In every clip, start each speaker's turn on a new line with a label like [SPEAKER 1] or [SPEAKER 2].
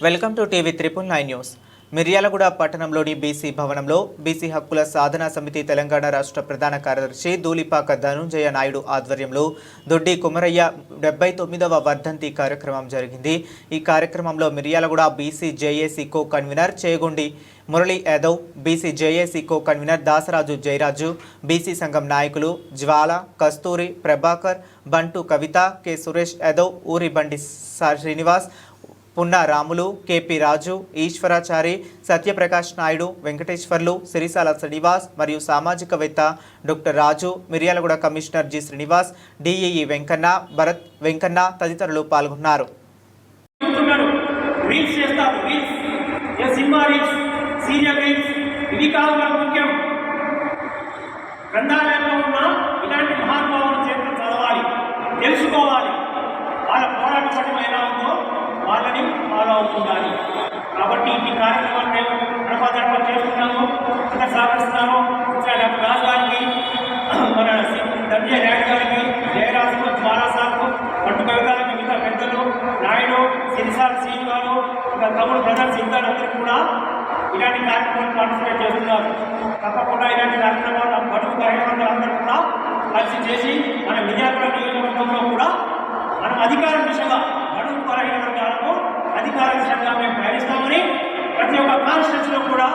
[SPEAKER 1] Welcome to TV triple nine news. Miryalaguda పట్టణంలోని BC భవనంలో BC హక్కుల సాధనా సమితి తెలంగాణ రాష్ట్ర ప్రధాన కార్యదర్శి దూలిపాక ధనుంజయ నాయుడు ఆధ్వర్యంలో దొడ్డి కుమరయ్య డెబ్బై తొమ్మిదవ వర్ధంతి కార్యక్రమం జరిగింది. ఈ కార్యక్రమంలో Miryalaguda BC JAC co convenor Chegondi Murali Yadav BC JAC co convenor Dasaraju Jayaraju BC సంఘం నాయకులు జ్వాల కస్తూరి ప్రభాకర్ బంటు కవిత కె సురేష్ యాదవ్ ఊరి బండి శ్రీనివాస్ పున్నా రాములు కేపీ రాజు ఈశ్వరాచారి సత్యప్రకాష్ నాయుడు వెంకటేశ్వర్లు సిరిసాల శ్రీనివాస్ మరియు సామాజికవేత్త doctor Raju Miryalaguda commissioner G. Srinivas DEE Venkanna Bharat Venkanna తదితరులు పాల్గొన్నారు.
[SPEAKER 2] రీల్స్ చేస్తారు reels. Cinema reels? Serial reels? ఇవి కాదు మనకు ముఖ్యం. ఫాలో అవుతుండాలి. కాబట్టి ఈ కార్యక్రమాన్ని మేము గడప చేస్తున్నాము ఇంకా సాగిస్తున్నాము ఇక్కడ డాక్టర్ రాజు గారికి మన దండ్య నాయుడు గారికి జయరాజు జ్వాలా పట్టు కవిగారికి మిగతా పెద్దలు నాయుడు సిరిసాల సీని గారు ఇంకా తమ్ముడు బ్రదర్స్ ఇద్దరందరూ కూడా ఇలాంటి కార్యక్రమాలు పార్టిసిపేట్ చేస్తున్నారు. తప్పకుండా ఇలాంటి కార్యక్రమాలు బడుగు కార్యక్రమాలు అందరూ కూడా కలిసి చేసి మన విద్యార్థుల నియోజకవర్గంలో కూడా మనం అధికారం దిశగా బడుగు బలహీన వర్గాలకు అధికార దిశగా మేము ప్రయాణిస్తామని ప్రతి ఒక్క కాన్స్టిట్యూన్సీలో కూడా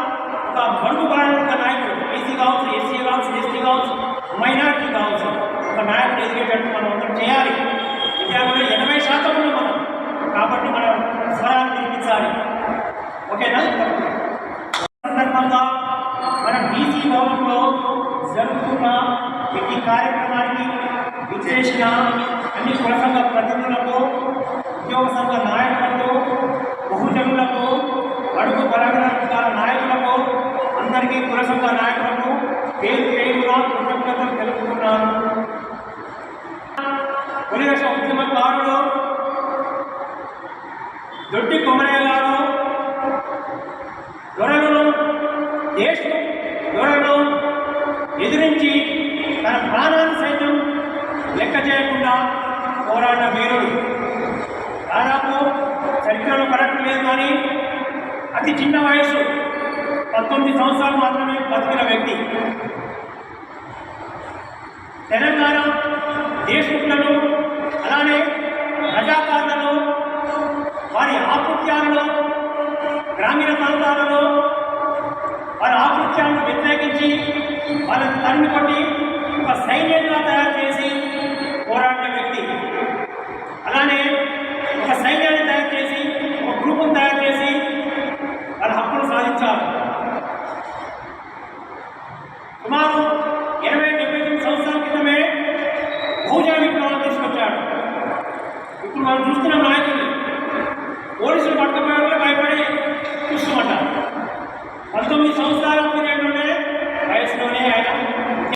[SPEAKER 2] ఒక బడుగు బలహీన ఒక నాయకుడు బీసీ కావచ్చు ఎస్సీ కావచ్చు ఎస్టీ కావచ్చు మైనార్టీ కావచ్చు ఒక నాయకుడు ఎదిగేటట్టు మనం అందరం చేయాలి విద్యార్థులు ఎనభై శాతం ఉన్నాం మనం కాబట్టి మనం స్వరాన్ని వినిపించాలి ఓకేనా సందర్భంగా మన బీసీ భవన్లో జరుగుతున్న ప్రతి కార్యక్రమానికి విచ్చేసిన అన్ని కుల సంఘ ప్రతినిధులకు ఉద్యోగ సంఘ నాయకులకు తెలుపుతున్నాను తొలిదశ ఉద్యమకారుడు దొడ్డి కొమరయ్య గారు దొరలను దేశ దొరలను ఎదిరించి తన ప్రాణాన్ని సైతం లెక్క చేయకుండా పోరాట వీరుడు. దాదాపు చరిత్రలో కరెక్ట్ లేదు కానీ అతి చిన్న వయసు పంతొమ్మిది సంవత్సరాలు మాత్రమే బతికిన వ్యక్తి. తెలంగాణ దేశములను అలానే రజాకారులను వారి ఆకృత్యాలను గ్రామీణ ప్రాంతాలలో వారి ఆకృత్యాలను వ్యతిరేకించి వాళ్ళని తరిమి కొట్టి ఒక సైన్యంగా తయారు పూజా విగ్రహాలు తీసుకొచ్చాడు ఇప్పుడు మనం చూస్తున్నాం నాయకులు పోలీసులు పట్టకపోయే భయపడి